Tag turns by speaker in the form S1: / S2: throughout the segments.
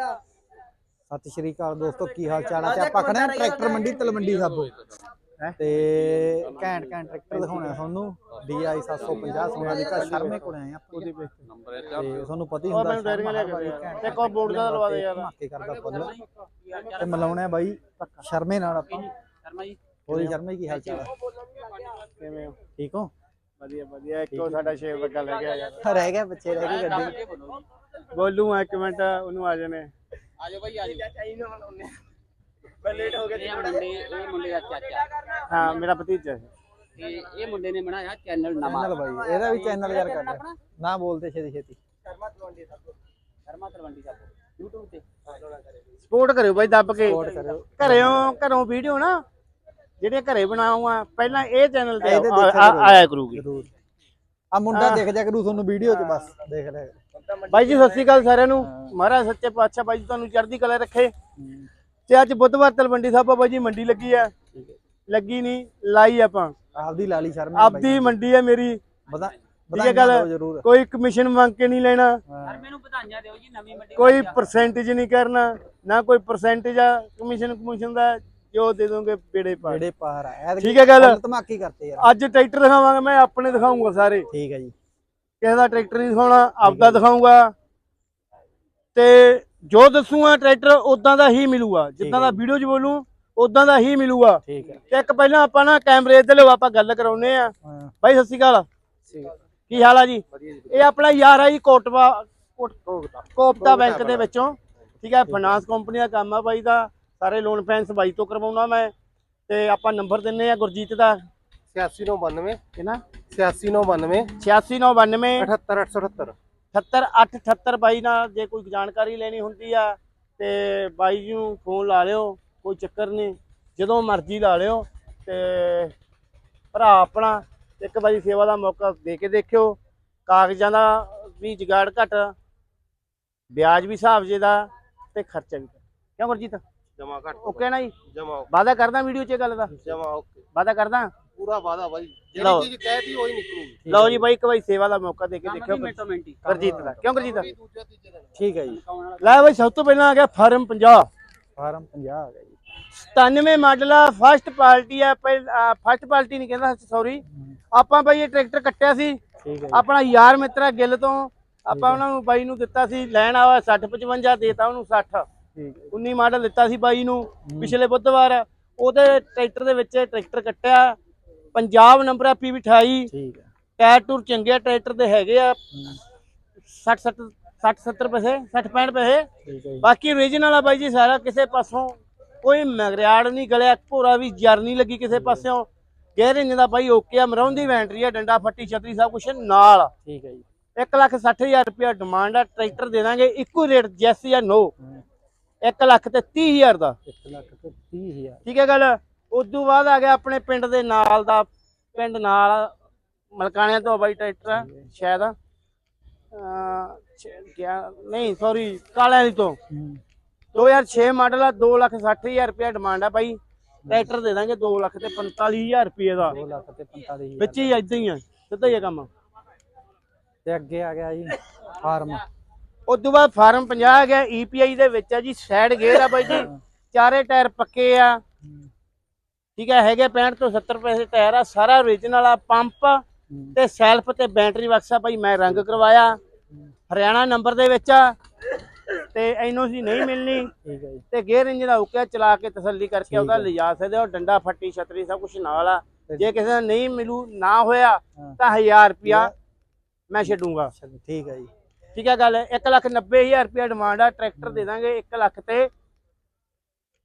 S1: ਸਤਿ ਸ਼੍ਰੀ ਅਕਾਲ ਦੋਸਤੋ ਕੀ ਹਾਲ ਚਾਲ ਹੈ ਤੇ ਆਪਾਂ ਖੜੇ ਹਾਂ ਟਰੈਕਟਰ ਮੰਡੀ ਤਲਵੰਡੀ ਸਾਬੋ। ਤੇ ਘੈਂਟ ਘੈਂਟ ਟਰੈਕਟਰ ਦਿਖਾਉਣਾ ਤੁਹਾਨੂੰ। DI 750 ਸੋਨਾਲੀਕਾ ਸ਼ਰਮੇ ਕੋਲ ਆਏ ਆਪਾਂ। ਉਹਦੇ ਵਿੱਚ ਤੇ। ਤੁਹਾਨੂੰ ਪਤਾ ਹੀ ਹੁੰਦਾ
S2: ਕੇ ਗਿਆ। ਤੇ ਉਹ ਬੋਰਡ ਦਾ ਲਵਾ ਦੇ ਯਾਰ।
S1: ਧਮਾਕੇ ਕਰਦਾ ਫੁੱਲ। ਤੇ ਮਿਲਾਉਣਾ ਹੈ ਬਾਈ ਸ਼ਰਮੇ ਨਾਲ ਆਪਾਂ।
S3: ਸ਼ਰਮਾ ਜੀ।
S1: ਹੋਰੀ ਸ਼ਰਮੇ ਕੀ ਹਾਲ ਚਾਲ ਹੈ
S2: ਕਿਵੇਂ ਹੋ?
S1: ਠੀਕ ਹੋ?
S2: ਵਧੀਆ ਵਧੀਆ। ਇੱਕੋ ਸਾਡਾ ਸ਼ੇਰ ਵੱਗਾ ਲੈ ਗਿਆ ਯਾਰ
S1: ਰਹਿ ਗਿਆ ਬੱਚੇ ਰਹਿ ਗਏ ਗੱਡੀ।
S2: ਬੋਲੂ ਆ ਇੱਕ ਮਿੰਟ ਉਹਨੂੰ ਆ ਜਾਣੇ।
S3: ਆਜੋ ਭਾਈ ਆਜੋ ਲੇਟ ਹੋ ਗਏ ਇਹ ਮੁੰਡੇ ਇਹ ਮੁੰਡੇ ਦਾ ਚਾਚਾ।
S2: ਹਾਂ ਮੇਰਾ ਭਤੀਜਾ ਹੈ
S3: ਤੇ ਇਹ ਮੁੰਡੇ ਨੇ ਬਣਾਇਆ ਚੈਨਲ ਨਵਾਂ।
S1: ਚੈਨਲ ਬਾਈ ਇਹਦਾ ਵੀ ਚੈਨਲ ਯਾਰ ਕਰ ਨਾ ਬੋਲਦੇ ਛੇਤੀ ਛੇਤੀ।
S3: ਸ਼ਰਮਾ ਤਲਵੰਡੀ ਸਾਹਿਬ YouTube ਤੇ।
S2: ਸਪੋਰਟ ਕਰਿਓ ਬਾਈ ਦੱਬ ਕੇ।
S1: ਸਪੋਰਟ ਕਰਿਓ।
S2: ਘਰਿਓਂ ਘਰੋਂ ਵੀਡੀਓ ਨਾ। ਜਿਹੜੇ ਘਰੇ ਬਣਾਉਂਗਾ ਪਹਿਲਾਂ ਇਹ ਚੈਨਲ ਤੇ
S1: ਇਹਦੇ
S2: ਆ-
S1: ਦੇਖਿਆ
S2: ਆ-
S1: ਕਰੋ।
S2: ਆਇਆ ਕਰੂਗੀ।
S1: ਜ਼ਰੂਰ। ਆ ਮੁੰਡਾ ਦਿਖ ਜਾ ਕਰੂ ਤੁਹਾਨੂੰ ਵੀਡੀਓ 'ਚ ਬਸ ਦੇਖ ਕਰੋ।
S2: ਬਾਈ ਜੀ ਸਤਿ ਸ਼੍ਰੀ ਅਕਾਲ ਸਾਰਿਆਂ ਨੂੰ। ਮਹਾਰਾਜ ਸੱਚੇ ਪਾਤਸ਼ਾਹ ਬਾਈ ਜੀ ਤੁਹਾਨੂੰ ਚੜ੍ਹਦੀ ਕਲਾ ਰੱਖੇ। ਤੇ ਅੱਜ ਬੁੱਧਵਾਰ ਤਲਵੰਡੀ ਸਾਹਿਬ ਬਾਈ ਜੀ ਮੰਡੀ ਲੱਗੀ ਆ। ਲੱਗੀ ਨਹੀਂ ਲਾਈ ਆਪਾਂ।
S1: ਆਪਦੀ ਲਾਲੀ ਸ਼ਰਮੇ
S2: ਆਪਦੀ ਮੰਡੀ ਹੈ ਮੇਰੀ।
S1: ਬਤਾ
S2: ਹੈ ਗੱਲ।
S1: ਜ਼ਰੂਰ।
S2: ਕੋਈ ਕਮਿਸ਼ਨ ਮੰਗ ਕੇ ਨਹੀਂ ਲੈਣਾ।
S1: ਹਾਂ।
S3: ਮੈਨੂੰ ਵਧਾਈਆਂ ਦਿਓ ਜੀ ਨਵੀਂ ਮੰਡੀ
S2: ਕੋਈ ਪਰਸੈਂਟੇਜ ਨਹੀਂ ਕਰਨਾ। ਨਾ ਕੋਈ ਪਰਸੈਂਟੇਜ ਆ ਕਮਿਸ਼ਨ ਕਮਿਸ਼ਨ ਦਾ। ਜੋ ਦੇ ਦੋਗੇ ਪੇੜੇ ਪਾ
S1: ਜਿਹੜੇ ਪਾਰ ਆ। ਐਤਕੀ
S2: ਠੀਕ ਹੈ ਗੱਲ?
S1: ਫੁੱਲ ਧਮਾਕੇ ਕਰਤੇ ਯਾਰ।
S2: ਅੱਜ ਟਰੈਕਟਰ ਦਿਖਾਵਾਂਗਾ ਮੈਂ ਆਪਣੇ ਦਿਖਾਉਂਗਾ ਸਾਰੇ।
S1: ਠੀਕ ਹੈ ਜੀ।
S2: ਕਿਸੇ ਦਾ ਟਰੈਕਟਰ ਨਹੀਂ ਦਿਖਾਉਣਾ ਆਪਦਾ ਦਿਖਾਉਂਗਾ ਤੇ ਜੋ ਦੱਸੂਗਾ ਟਰੈਕਟਰ ਉਦਾਂ ਦਾ ਹੀ ਮਿਲੂਗਾ। ਜਿੱਦਾਂ ਦਾ ਵੀਡੀਓ 'ਚ ਬੋਲੂ ਉਦਾਂ ਦਾ ਹੀ ਮਿਲੂਗਾ।
S1: ਠੀਕ ਹੈ।
S2: ਤੇ ਇੱਕ ਪਹਿਲਾਂ ਆਪਾਂ ਨਾ ਕੈਮਰੇ ਇੱਧਰ ਲਿਓ ਆਪਾਂ ਗੱਲ ਕਰਾਉਨੇ ਆ
S1: ਹਾਂ।
S2: ਬਾਈ ਸਤਿ ਸ਼੍ਰੀ ਅਕਾਲ। ਕੀ ਹਾਲ ਆ ਜੀ? ਇਹ ਆਪਣਾ ਯਾਰ ਆ ਜੀ ਕੋਟਵਾ ਕੋਟ- ਕੋਪਤਾ ਬੈਂਕ ਦੇ ਵਿੱਚੋਂ। ਠੀਕ ਹੈ ਫਾਈਨਾਂਸ ਕੰਪਨੀ ਦਾ ਕੰਮ ਆ ਬਾਈ ਦਾ। ਸਾਰੇ ਲੋਨ ਫੈਂਸ ਬਾਈ ਤੋਂ ਕਰਵਾਉਣਾ ਮੈਂ ਤੇ ਆਪਾਂ ਨੰਬਰ ਦਿੰਨੇ ਆ ਗੁਰਜੀਤ ਦਾ।
S4: 8692
S2: ਕਿਨਾ?
S4: 8692
S2: 86992
S4: 78878
S2: 78878 ਬਾਈ ਨਾਲ ਜੇ ਕੋਈ ਜਾਣਕਾਰੀ ਲੈਣੀ ਹੁੰਦੀ ਆ ਤੇ ਬਾਈ ਜੀ ਨੂੰ ਫੋਨ ਲਾ ਲਿਓ ਕੋਈ ਚੱਕਰ ਨਹੀਂ ਜਦੋਂ ਮਰਜ਼ੀ ਲਾ ਲਿਓ ਤੇ ਭਰਾ ਆਪਣਾ ਇੱਕ ਵਾਰੀ ਸੇਵਾ ਦਾ ਮੌਕਾ ਦੇ ਕੇ ਦੇਖਿਓ। ਕਾਗਜ਼ਾਂ ਦਾ ਵੀ ਜੁਗਾੜ ਘਟ ਵਿਆਜ ਵੀ ਹਿਸਾਬ ਜੇ ਦਾ ਤੇ ਖਰਚਾ ਵੀ। ਕਿਉਂ ਗੁਰਜੀਤ?
S4: ਜਮਾ ਘੱਟ
S2: ਓਕੇ ਨਾ ਜੀ?
S4: ਜਮਾ
S2: ਵਾਦਾ ਕਰਦਾ ਵੀਡੀਓ 'ਚ ਇਹ ਗੱਲ ਦਾ?
S4: ਜਮਾ ਓਕੇ
S2: ਵਾਦਾ ਕਰਦਾ?
S4: ਪੂਰਾ ਵਾਦਾ ਬਾਈ। ਜਿਹੜੀ ਚੀਜ਼ ਕਹਿਤੀ ਉਹੀ ਨਿਕਲੂਗੀ।
S2: ਲਓ ਜੀ ਬਾਈ ਇੱਕ ਵਾਰੀ ਸੇਵਾ ਦਾ ਮੌਕਾ ਦੇ ਕੇ ਦੇਖਿਓ।
S3: ਵੀ ਮਿੰਟੋ ਮਿੰਟੀ।
S2: ਗੁਰਜੀਤ ਦਾ। ਕਿਉਂ ਗੁਰਜੀਤ
S4: ਦਿਨ
S1: ਠੀਕ ਹੈ ਜੀ।
S2: ਲੈ ਬਾਈ ਸਭ ਤੋਂ ਪਹਿਲਾਂ ਆ ਗਿਆ ਫਾਰਮ 50
S1: ਫਾਰਮ 50 ਆ ਗਿਆ ਜੀ।
S2: 97 ਮਾਡਲ ਆ ਫਸਟ ਪਾਰਟੀ ਆ ਫਸਟ ਪਾਰਟੀ ਨਹੀਂ ਕਹਿੰਦਾ ਸੌਰੀ। ਆਪਾਂ ਬਾਈ ਇਹ ਟਰੈਕਟਰ ਕੱਟਿਆ ਸੀ। ਆਪਣਾ ਯਾਰ ਮਿੱਤਰਾ ਗਿੱਲ ਤੋਂ। ਆਪਾਂ ਉਹਨਾਂ ਨੂੰ ਬਾਈ ਨੂੰ ਦਿੱਤਾ ਸੀ ਲੈਣ ਆਵਾ 60 55 ਦੇਤਾ ਉਹਨੂੰ 60
S1: ਠੀਕ ਹੈ
S2: 19 ਮਾਡਲ ਦਿੱਤਾ ਸੀ ਬਾਈ ਨੂੰ ਪਿਛਲੇ ਬੁੱਧਵਾਰ। ਉਹਦੇ ਟਰੈਕਟਰ ਦੇ ਵਿੱਚ ਟਰੈਕਟਰ ਕੱਟਿਆ। ਪੰਜਾਬ ਨੰਬਰ ਆ ਪੀ 28
S1: ਠੀਕ ਹੈ
S2: ਟਾਇਰ ਟੂਰ ਚੰਗੇ ਆ, ਟਰੈਕਟਰ ਦੇ ਹੈਗੇ ਆ। 60 60 60 70 ਪੈਸੇ 60 65 ਪੈਸੇ। ਬਾਕੀ ਓਰੀਜਨਲ ਆ ਬਾਈ ਜੀ ਸਾਰਾ ਕਿਸੇ ਪਾਸੋਂ ਕੋਈ ਮਗਰਿਆੜ ਨਹੀਂ ਗਲਿਆ ਭੋਰਾ ਵੀ ਜਰ ਨਹੀਂ ਲੱਗੀ ਕਿਸੇ ਪਾਸਿਓਂ। ਗੇਅਰ ਇੰਜ ਦਾ ਬਾਈ ਓਕੇ ਆ ਮਰਾਉਂਦੀ ਵੈਂਟਰੀ ਆ ਡੰਡਾ ਫੱਟੀ ਛਤਰੀ ਸਭ ਕੁਝ ਨਾਲ।
S1: ਠੀਕ ਹੈ ਜੀ।
S2: 1 ਲੱਖ 60000 ਰੁਪਇਆ ਡਿਮਾਂਡ ਆ ਟਰੈਕਟਰ ਦੇ ਦਾਂਗੇ ਇੱਕੋ ਰੇਟ ਯੈਸ ਜਾਂ ਨੋ। 1 ਲੱਖ ਤੇ 30000 ਦਾ।
S1: ਇੱਕ ਲੱਖ ਤੇ 30000
S2: ਠੀਕ ਹੈ ਗੱਲ? ਉਦੋਂ ਬਾਅਦ ਆ ਗਿਆ ਆਪਣੇ ਪਿੰਡ ਦੇ ਨਾਲ ਦਾ ਪਿੰਡ ਨਾਲ ਮਲਕਾਣਿਆਂ ਤੋਂ ਆ ਬਾਈ ਟਰੈਕਟਰ ਆ, ਸ਼ਾਇਦ। ਗਿਆ ਨਹੀਂ ਸੌਰੀ ਕਾਲਿਆਂ ਦੀ ਤੋਂ।
S1: ਹਮ,
S2: 2006 ਮਾਡਲ ਆ 2 ਲੱਖ 60000 ਰੁਪਇਆ ਡਿਮਾਂਡ ਆ ਬਾਈ। ਟਰੈਕਟਰ ਦੇ ਦਾਂਗੇ 2 ਲੱਖ ਤੇ 45000 ਰੁਪਏ ਦਾ।
S1: 2 ਲੱਖ ਤੇ 45000
S2: ਵਿੱਚ ਹੀ ਇਦਾਂ ਹੀ ਆ ਸਿੱਧਾ ਹੀ ਆ ਕੰਮ।
S1: ਤੇ ਅੱਗੇ ਆ ਗਿਆ ਜੀ ਫਾਰਮ।
S2: ਉਸ ਤੋਂ ਬਾਅਦ ਫਾਰਮ 50 ਆ ਗਿਆ ਈਪੀਆਈ ਦੇ ਵਿੱਚ ਆ ਜੀ ਸਾਈਡ ਗੇਅਰ ਆ ਬਾਈ ਜੀ ਚਾਰੇ ਟਾਇਰ ਪੱਕੇ ਆ। ਠੀਕ ਹੈ ਹੈਗੇ 65 ਤੋਂ 70 ਪੈਸੇ ਟਾਇਰ ਆ ਸਾਰਾ ਓਰੀਜਨਲ ਆ ਪੰਪ ਤੇ ਸੈਲਫ ਤੇ ਬੈਟਰੀ ਬਕਸਾ ਭਾਈ ਮੈਂ ਰੰਗ ਕਰਵਾਇਆ। ਹਰਿਆਣਾ ਨੰਬਰ ਦੇ ਵਿੱਚ ਆ ਤੇ ਐਨਓਸੀ ਨਹੀਂ ਮਿਲਣੀ। ਤੇ ਗੇਅਰ ਇੰਜਨ ਦਾ ਹੁੱਕਿਆ ਚਲਾ ਕੇ ਤਸੱਲੀ ਕਰਕੇ ਉਹਦਾ ਲਿਜਾ ਸਕਦੇ ਹੋ ਡੰਡਾ ਫੱਟੀ ਛਤਰੀ ਸਭ ਕੁਝ ਨਾਲ ਆ। ਜੇ ਕਿਸੇ ਦਾ ਨਹੀਂ ਮਿਲੂ ਨਾ ਹੋਇਆ। ਤਾਂ 1000 ਰੁਪਿਆ ਮੈਂ ਛੱਡੂੰਗਾ।
S1: ਠੀਕ ਹੈ ਜੀ।
S2: ਠੀਕ ਹੈ ਗੱਲ 1 ਲੱਖ 90000 ਰੁਪਿਆ ਡਿਮਾਂਡ ਆ ਟਰੈਕਟਰ ਦੇ ਦਾਂਗੇ 1 ਲੱਖ ਤੇ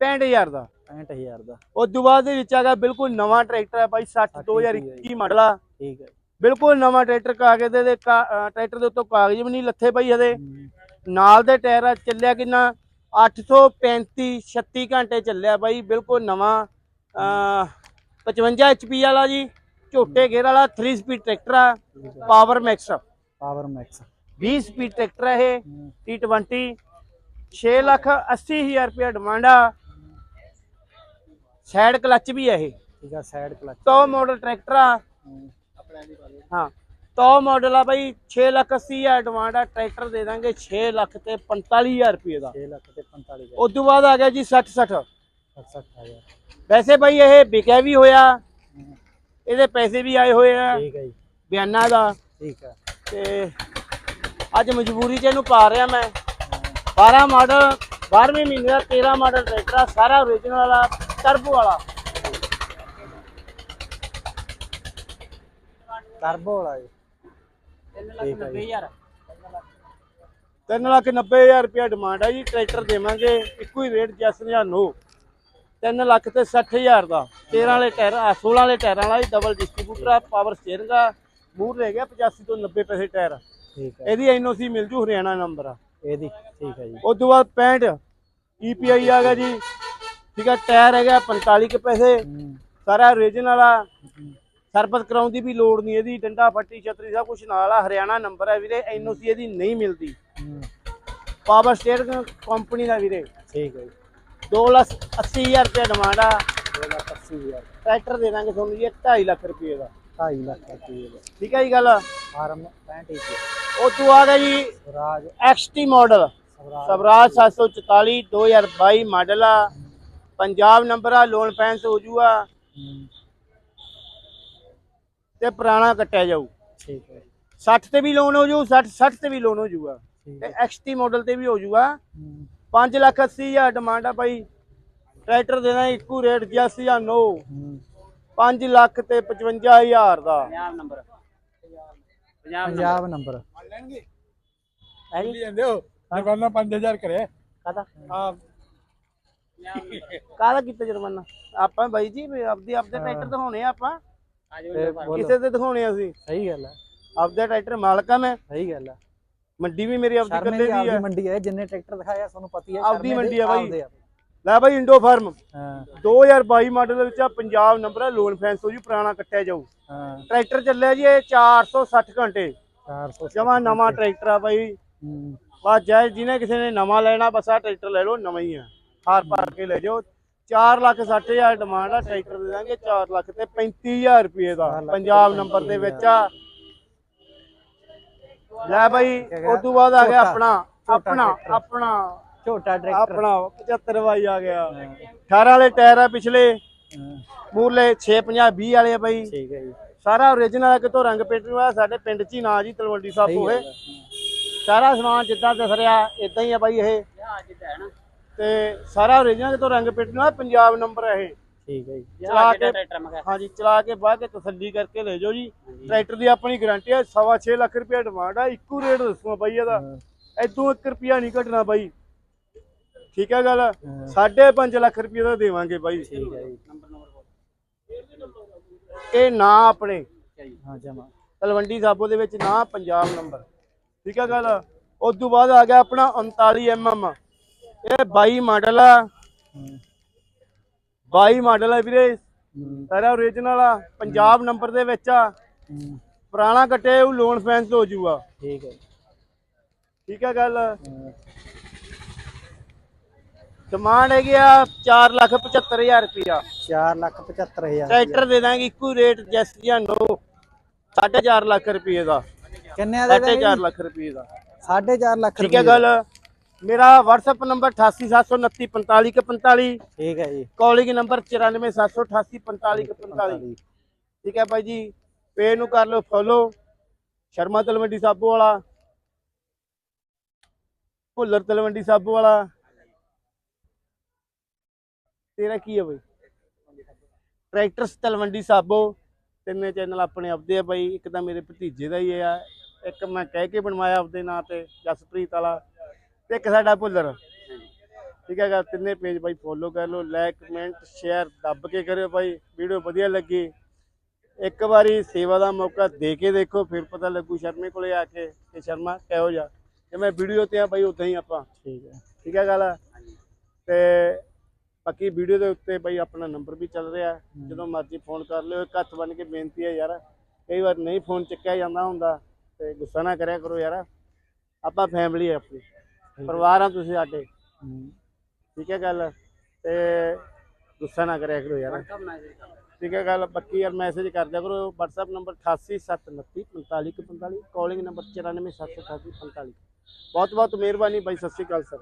S2: 65000 ਦਾ।
S1: 65000 ਦਾ।
S2: ਉਸ ਤੋਂ ਬਾਅਦ ਦੇ ਵਿੱਚ ਆ ਗਿਆ ਬਿਲਕੁਲ ਨਵਾਂ ਟਰੈਕਟਰ ਹੈ ਬਾਈ 60 2021 ਮਾਡਲ ਆ।
S1: ਠੀਕ ਹੈ
S2: ਬਿਲਕੁਲ ਨਵਾਂ ਟਰੈਕਟਰ ਕਾਗਜ਼ ਦੇ ਟਰੈਕਟਰ ਦੇ ਉੱਤੋਂ ਕਾਗਜ਼ ਵੀ ਨਹੀਂ ਲੱਥੇ ਪਈ ਹਦੇ ਨਾਲ ਦੇ ਟਾਇਰ ਆ ਚੱਲਿਆ ਕਿੰਨਾ? 835 36 ਘੰਟੇ ਚੱਲਿਆ ਬਾਈ ਬਿਲਕੁਲ ਨਵਾਂ ਅਹ 55 HP ਵਾਲਾ ਜੀ ਝੋਟੇ ਗੇਅਰ ਵਾਲਾ 3 ਸਪੀਡ ਟਰੈਕਟਰ ਆ power max
S1: power max
S2: 20 speed tractor ਆ ਇਹ T20 6 ਲੱਖ 80 ਹਜ਼ਾਰ ਰੁਪਇਆ ਡਿਮਾਂਡ ਆ। ਸਾਈਡ ਕਲੱਚ ਵੀ ਆ ਇਹ।
S1: ਠੀਕ ਹੈ side clutch
S2: top model tractor ਆ। ਹਾਂ ਟੌਪ ਮਾਡਲ ਆ ਬਾਈ 6 ਲੱਖ 80 ਹਜ਼ਾਰ ਡਿਮਾਂਡ ਆ ਟਰੈਕਟਰ ਦੇ ਦਾਂਗੇ 6 ਲੱਖ ਤੇ 45000 ਰੁਪਏ ਦਾ।
S1: 6 ਲੱਖ ਤੇ 45 ਹਜ਼ਾਰ।
S2: ਉਸ ਤੋਂ ਬਾਅਦ ਆ ਗਿਆ ਜੀ 60 60
S1: 67 ਹਜ਼ਾਰ
S2: ਵੈਸੇ ਬਾਈ ਇਹ ਵਿਕਿਆ ਵੀ ਹੋਇਆ। ਇਹਦੇ ਪੈਸੇ ਵੀ ਆਏ ਹੋਏ ਆ।
S1: ਠੀਕ ਹੈ ਜੀ।
S2: ਬਿਆਨਾਂ ਦਾ।
S1: ਠੀਕ ਹੈ
S2: ਤੇ ਅੱਜ ਮਜਬੂਰੀ 'ਚ ਇਹਨੂੰ ਪਾ ਰਿਹਾ ਮੈਂ। 12 ਮਾਡਲ 12ਵੇਂ ਮਹੀਨੇ ਦਾ 13 ਮਾਡਲ ਟਰੈਕਟਰ ਆ ਸਾਰਾ ਓਰੀਜਨਲ ਵਾਲਾ ਟਰਬੋ ਵਾਲਾ।
S1: ਟਰਬੋ ਵਾਲਾ ਜੀ
S3: 3 ਲੱਖ 90 ਹਜ਼ਾਰ।
S2: 3 ਲੱਖ 90 ਹਜ਼ਾਰ ਰੁਪਇਆ ਡਿਮਾਂਡ ਆ ਜੀ ਟਰੈਕਟਰ ਦੇਵਾਂਗੇ ਇੱਕੋ ਹੀ ਰੇਟ ਜੈਸ ਜਾਂ ਨੋ 3 ਲੱਖ ਤੇ 60 ਹਜ਼ਾਰ ਦਾ। 13 ਵਾਲੇ ਟਾਇਰ ਆ 16 ਵਾਲੇ ਟਾਇਰਾਂ ਵਾਲਾ ਡਬਲ ਡਿਸਟ੍ਰੀਬਿਊਟਰ ਆ ਪਾਵਰ ਸਟੀਅਰਿੰਗ ਆ। ਮੂਰ ਰਹਿ ਗਿਆ 85 ਤੋਂ 90 ਪੈਸੇ ਟਾਇਰ।
S1: ਠੀਕ ਹੈ।
S2: ਇਹਦੀ ਐਨਓਸੀ ਮਿਲ ਜੂ ਹਰਿਆਣਾ ਨੰਬਰ ਆ।
S1: ਇਹਦੀ ਠੀਕ ਹੈ ਜੀ।
S2: ਉਸ ਤੋਂ ਬਾਅਦ 65 ਈਪੀਆਈ ਆ ਗਿਆ ਜੀ। ਠੀਕ ਆ ਟਾਇਰ ਹੈਗਾ 45 ਕੇ ਪੈਸੇ। ਸਾਰਾ ਓਰੀਜਨਲ ਆ। ਸਰਵਿਸ ਕਰਾਉਣ ਦੀ ਵੀ ਲੋੜ ਨਹੀਂ ਇਹਦੀ। ਡੰਡਾ ਫੱਟੀ ਛਤਰੀ ਸਭ ਕੁਝ ਨਾਲ ਆ। ਹਰਿਆਣਾ ਨੰਬਰ ਹੈ ਵੀਰੇ ਐਨਓਸੀ ਇਹਦੀ ਨਹੀਂ ਮਿਲਦੀ। ਪਾਵਰ ਸਟੇਅਰ ਕੰਪਨੀ ਦਾ ਵੀਰੇ।
S1: ਠੀਕ ਹੈ ਜੀ।
S2: 2 ਲੱਖ 80 ਹਜ਼ਾਰ ਰੁਪਏ ਡਿਮਾਂਡ ਆ।
S1: 2 ਲੱਖ 80 ਹਜ਼ਾਰ।
S2: ਟਰੈਕਟਰ ਦੇ ਦਾਂਗੇ ਤੁਹਾਨੂੰ ਜੀ 2.5 ਲੱਖ ਰੁਪਏ ਦਾ।
S1: 2.5 ਲੱਖ ਰੁਪਏ ਦਾ।
S2: ਠੀਕ ਹੈ ਜੀ ਗੱਲ।
S1: ਫਾਰਮ 65 ਇੰਚ
S2: ਉਹ ਤੋਂ ਆ ਗਿਆ ਜੀ
S1: ਰਾਜ
S2: XT model.
S1: Swaraj.
S2: Swaraj 744 2022 model ਆ। ਪੰਜਾਬ ਨੰਬਰ ਆ ਲੋਨ ਫੈਂਸ ਹੋ ਜੂਗਾ।
S1: ਹੂੰ,
S2: ਤੇ ਪੁਰਾਣਾ ਕੱਟਿਆ ਜਾਊ।
S1: ਠੀਕ ਹੈ
S2: 60 ਤੇ ਵੀ ਲੋਨ ਹੋ ਜੂ 60 60 ਤੇ ਵੀ ਲੋਨ ਹੋ ਜੂਗਾ।
S1: ਠੀਕ
S2: ਤੇ
S1: ਹੈ।
S2: ਐਕਸਟੀ ਮਾਡਲ ਤੇ ਵੀ ਹੋ ਜੂਗਾ।
S1: ਹੂੰ,
S2: 5 ਲੱਖ 80 ਹਜ਼ਾਰ ਡਿਮਾਂਡ ਆ ਭਾਈ। ਟਰੈਕਟਰ ਦੇਣਾ ਇੱਕੋ ਰੇਟ 80 ਜਾਂ 9
S1: ਹੂੰ,
S2: 5 ਲੱਖ ਤੇ 55 ਹਜ਼ਾਰ ਦਾ।
S3: Punjab number. Punjab number
S1: number
S2: ਹੈ ਜੀ।
S5: ਜਾਂਦੇ ਹੋ। ਜੁਰਮਾਨਾ 5000 ਕਰੇ
S2: ਕਾਦਾ
S5: ਆ
S2: ਕਾਦਾ ਕੀਤਾ ਜੁਰਮਾਨਾ? ਆਪਾਂ ਬਾਈ ਜੀ ਆਪਦੇ ਆਪਦੇ ਟਰੈਕਟਰ ਦਿਖਾਉਣੇ ਆ ਆਪਾਂ। ਕਿਸੇ ਤੇ ਦਿਖਾਉਣੇ ਆ ਅਸੀਂ।
S1: ਸਹੀ ਗੱਲ ਹੈ।
S2: ਆਪਦੇ ਟਰੈਕਟਰ ਮਾਲਕ ਆ ਮੈਂ।
S1: ਸਹੀ ਗੱਲ ਹੈ।
S2: ਮੰਡੀ ਵੀ ਮੇਰੀ ਆਪਦੀ ਕੱਲੇ
S1: ਦੀ
S2: ਦੀ
S1: ਆਪਦੀ
S2: ਹੈ
S1: ਮੰਡੀ ਹੈ ਜਿੰਨੇ ਟਰੈਕਟਰ ਦਿਖਾਇਆ ਤੁਹਾਨੂੰ ਪਤੀ ਹੈ
S2: ਆਪਦੀ
S1: ਸ਼ਰਮੇ ਦੇ
S2: ਮੰਡੀ ਆ ਬਾਈ। ਲੈ ਬਾਈ ਇੰਡੋ ਫਾਰਮ।
S1: ਹਾਂ।
S2: 2022 ਮਾਡਲ ਦੇ ਵਿੱਚ ਆ ਪੰਜਾਬ ਨੰਬਰ ਹੈ ਲੋਨ ਫੈਂਸ ਹੋ ਜੀ ਪੁਰਾਣਾ ਕੱਟਿਆ ਜਾਊ।
S1: ਹਾਂ।
S2: ਟਰੈਕਟਰ ਚੱਲਿਆ ਜੀ ਇਹ 460 ਘੰਟੇ।
S1: 400
S2: ਜਮਾ ਨਵਾਂ ਟਰੈਕਟਰ ਆ ਬਾਈ। ਬਸ ਜੈ ਜਿਹਨੇ ਕਿਸੇ ਨੇ ਨਵਾਂ ਲੈਣਾ ਬਸ ਆ ਟਰੈਕਟਰ ਲੈ ਲਓ ਨਵਾਂ ਹੀ ਆ। ਹਾਰ ਭਰ ਕੇ ਲੈ ਜਾਓ। 4 ਲੱਖ 60 ਹਜ਼ਾਰ ਡਿਮਾਂਡ ਆ ਟਰੈਕਟਰ ਦੇ ਦਾਂਗੇ 4 ਲੱਖ ਤੇ 35000 ਰੁਪਏ ਦਾ। ਪੰਜਾਬ ਨੰਬਰ ਦੇ ਵਿੱਚ ਆ। ਲੈ ਬਾਈ? ਉਸ ਤੋਂ ਬਾਅਦ ਆ ਗਿਆ ਆਪਣਾ ਆਪਣਾ। ਆਪਣਾ।
S1: ਛੋਟਾ ਟਰੈਕਟਰ
S2: ਆਪਣਾ 75 ਬਾਈ ਆ ਗਿਆ। 18 ਵਾਲੇ ਟਾਇਰ ਆ ਪਿਛਲੇ। ਮੂਰਲੇ 650 20 ਵਾਲੇ ਆ ਬਾਈ।
S1: ਠੀਕ ਹੈ ਜੀ।
S2: ਸਾਰਾ ਓਰੀਜਨਲ ਆ ਕਿਤੋਂ ਰੰਗ ਪੇਂਟ ਨੂੰ ਆ ਸਾਡੇ ਪਿੰਡ 'ਚ ਹੀ ਨਾ ਜੀ ਤਲਵੰਡੀ ਸਾਹਿਬ
S1: ਸਹੀ
S2: ਹੋਵੇ।
S1: ਗੱਲ ਹੈ।
S2: ਸਾਰਾ ਸਮਾਨ ਜਿੱਦਾਂ ਦਿਖ ਰਿਹਾ ਇਦਾਂ ਹੀ ਆ ਬਾਈ ਇਹ। ਤੇ ਸਾਰਾ ਓਰੀਜਨਲ ਕਿਤੋਂ ਰੰਗ ਪੇਂਟ ਨੂੰ ਆ ਪੰਜਾਬ ਨੰਬਰ ਇਹ।
S1: ਠੀਕ ਹੈ ਜੀ।
S2: ਚਲਾ ਕੇ ਹਾਂਜੀ ਚਲਾ ਕੇ ਬਾਅਦ ਕੇ ਤਸੱਲੀ ਕਰਕੇ ਲੈ ਜਾਓ ਜੀ। ਟਰੈਕਟਰ ਦੀ ਆਪਣੀ ਗਾਰੰਟੀ ਹੈ ਸਵਾ ਛੇ ਲੱਖ ਰੁਪਏ ਡਿਮਾਂਡ ਆ ਇੱਕੋ ਰੇਟ ਦੱਸੂਗਾ ਬਾਈ ਇਹਦਾ। ਐਦੋਂ 1 ਰੁਪਿਆ ਨਹੀਂ ਘਟਣਾ ਬਾਈ। ਠੀਕ ਹੈ ਗੱਲ?
S1: ਹਾਂ,
S2: 5.5 ਲੱਖ ਰੁਪਏ ਦਾ ਦੇਵਾਂਗੇ ਬਾਈ।
S1: ਠੀਕ ਹੈ ਜੀ।
S2: ਇਹ ਨਾ ਆਪਣੇ।
S1: ਹਾਂ ਜਮਾ।
S2: ਤਲਵੰਡੀ ਸਾਬੋ ਦੇ ਵਿੱਚ ਨਾ ਪੰਜਾਬ ਨੰਬਰ। ਠੀਕ ਹੈ ਗੱਲ? ਉਸ ਤੋਂ ਬਾਅਦ ਆ ਗਿਆ ਆਪਣਾ 39 mm ਇਹ 22 ਮਾਡਲ ਆ।
S1: ਹੂੰ,
S2: 22 ਮਾਡਲ ਆ ਵੀਰੇ। ਸਾਰਾ ਓਰੀਜਨਲ ਆ। ਪੰਜਾਬ ਨੰਬਰ ਦੇ ਵਿੱਚ ਆ। ਪੁਰਾਣਾ ਕੱਟਿਆ ਉਹ ਲੋਨ ਫੈਂਸ ਹੋ ਜੂਗਾ।
S1: ਠੀਕ ਹੈ
S2: ਠੀਕ ਹੈ ਗੱਲ? ਡਿਮਾਂਡ ਹੈਗੀ ਆ 4 ਲੱਖ 75000 ਰੁਪਇਆ।
S1: ਚਾਰ ਲੱਖ 75000
S2: ਟਰੈਕਟਰ ਦੇ ਦਾਂਗੇ ਇੱਕੋ ਰੇਟ ਜੈਸ ਜਾਂ ਨੋ 4.5 ਲੱਖ ਰੁਪਏ ਦਾ।
S1: ਕਿੰਨੇ ਦਾ
S2: 4.5 ਲੱਖ ਰੁਪਏ ਦਾ।
S1: 4.5 ਲੱਖ
S2: ਠੀਕ ਹੈ ਗੱਲ। ਮੇਰਾ WhatsApp ਨੰਬਰ 8879945545
S1: ਠੀਕ ਹੈ ਜੀ।
S2: ਕਾਲਿੰਗ ਨੰਬਰ 9478845545 ਠੀਕ ਹੈ ਭਾਈ ਜੀ ਪੇਜ ਨੂੰ ਕਰ ਲਓ ਫੋਲੋ ਸ਼ਰਮਾ ਤਲਵੰਡੀ ਸਾਬੋ ਵਾਲਾ। ਭੁੱਲਰ ਤਲਵੰਡੀ ਸਾਬੋ ਵਾਲਾ। ਤੇਰਾ ਕੀ ਹੈ ਬਈ? ਟਰੈਕਟਰਸ ਤਲਵੰਡੀ ਸਾਬੋ ਤਿੰਨੇ ਚੈਨਲ ਆਪਣੇ ਆਪਦੇ ਆ ਬਾਈ ਇੱਕ ਤਾਂ ਮੇਰੇ ਭਤੀਜੇ ਦਾ ਹੀ ਆ ਇੱਕ ਮੈਂ ਕਹਿ ਕੇ ਬਣਵਾਇਆ ਆਪਦੇ ਨਾਂ ਤੇ ਜਸਪ੍ਰੀਤ ਵਾਲਾ ਤੇ ਇੱਕ ਸਾਡਾ ਭੁੱਲਰ। ਠੀਕ ਹੈਗਾ ਤਿੰਨੇ ਪੇਜ ਬਾਈ ਫੋਲੋ ਕਰ ਲਓ ਲਾਈਕ ਕਮੈਂਟ ਸ਼ੇਅਰ ਦੱਬ ਕੇ ਕਰਿਓ ਬਾਈ ਵੀਡੀਓ ਵਧੀਆ ਲੱਗੀ। ਇੱਕ ਵਾਰੀ ਸੇਵਾ ਦਾ ਮੌਕਾ ਦੇ ਕੇ ਦੇਖੋ ਫਿਰ ਪਤਾ ਲੱਗੂ ਸ਼ਰਮੇ ਕੋਲੇ ਆ ਕੇ ਕਿ ਸ਼ਰਮਾ ਕਿਹੋ ਜਿਹਾ। ਜਿਵੇਂ ਵੀਡੀਓ ਤੇ ਆ ਬਾਈ ਉਦਾਂ ਹੀ ਆਪਾਂ।
S1: ਠੀਕ ਹੈ।
S2: ਠੀਕ ਹੈ ਗੱਲ? ਤੇ ਬਾਕੀ ਵੀਡੀਓ ਦੇ ਉੱਤੇ ਬਾਈ ਆਪਣਾ ਨੰਬਰ ਵੀ ਚੱਲ ਰਿਹਾ ਜਦੋਂ ਮਰਜ਼ੀ ਫੋਨ ਕਰ ਲਿਓ ਇੱਕ ਹੱਥ ਬੰਨ ਕੇ ਬੇਨਤੀ ਹੈ ਯਾਰ। ਕਈ ਵਾਰ ਨਹੀਂ ਫੋਨ ਚੱਕਿਆ ਜਾਂਦਾ ਹੁੰਦਾ ਤੇ ਗੁੱਸਾ ਨਾ ਕਰਿਆ ਕਰੋ ਯਾਰ। ਆਪਾਂ ਫੈਮਿਲੀ ਹੈ ਆਪਣੀ। ਪਰਿਵਾਰ ਆ ਤੁਸੀਂ ਸਾਡੇ। ਠੀਕ ਹੈ ਗੱਲ? ਤੇ ਗੁੱਸਾ ਨਾ ਕਰਿਆ ਕਰੋ ਯਾਰ। ਠੀਕ ਹੈ ਗੱਲ? ਬਾਕੀ ਯਾਰ ਮੈਸੇਜ ਕਰ ਦਿਆ ਕਰੋ। WhatsApp ਨੰਬਰ 8879455145 ਕਾਲਿੰਗ ਨੰਬਰ 947845 ਬਹੁਤ ਬਹੁਤ ਮਿਹਰਬਾਨੀ ਬਾਈ ਸਤਿ ਸ਼੍ਰੀ ਅਕਾਲ ਸਰ।